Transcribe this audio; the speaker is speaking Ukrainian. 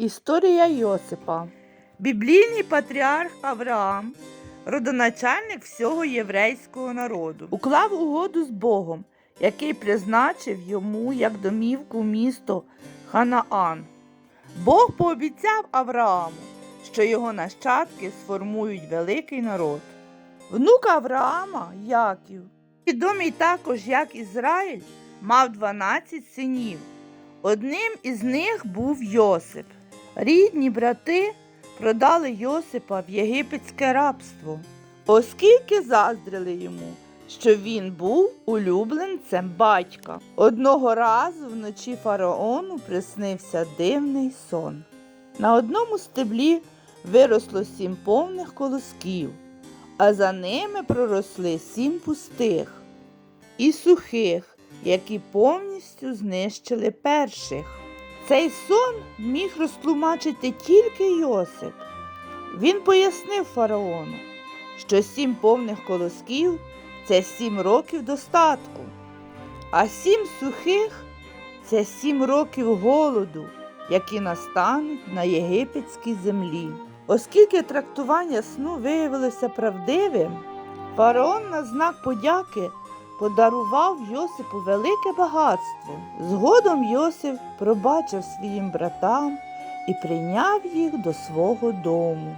Історія Йосипа. Біблійний патріарх Авраам, родоначальник всього єврейського народу, уклав угоду з Богом, який призначив йому як домівку місто Ханаан. Бог пообіцяв Аврааму, що його нащадки сформують великий народ. Внук Авраама, Яків, відомий також як Ізраїль, мав 12 синів. Одним із них був Йосип. Рідні брати продали Йосипа в єгипетське рабство, оскільки заздрили йому, що він був улюбленцем батька. Одного разу вночі фараону приснився дивний сон. На одному стеблі виросло сім повних колосків, а за ними проросли сім пустих і сухих, які повністю знищили перших. Цей сон міг розтлумачити тільки Йосип. Він пояснив фараону, що сім повних колосків це сім років достатку, а сім сухих це сім років голоду, які настануть на єгипетській землі. Оскільки трактування сну виявилося правдивим, фараон на знак подяки подарував Йосипу велике багатство. Згодом Йосип пробачив своїм братам і прийняв їх до свого дому.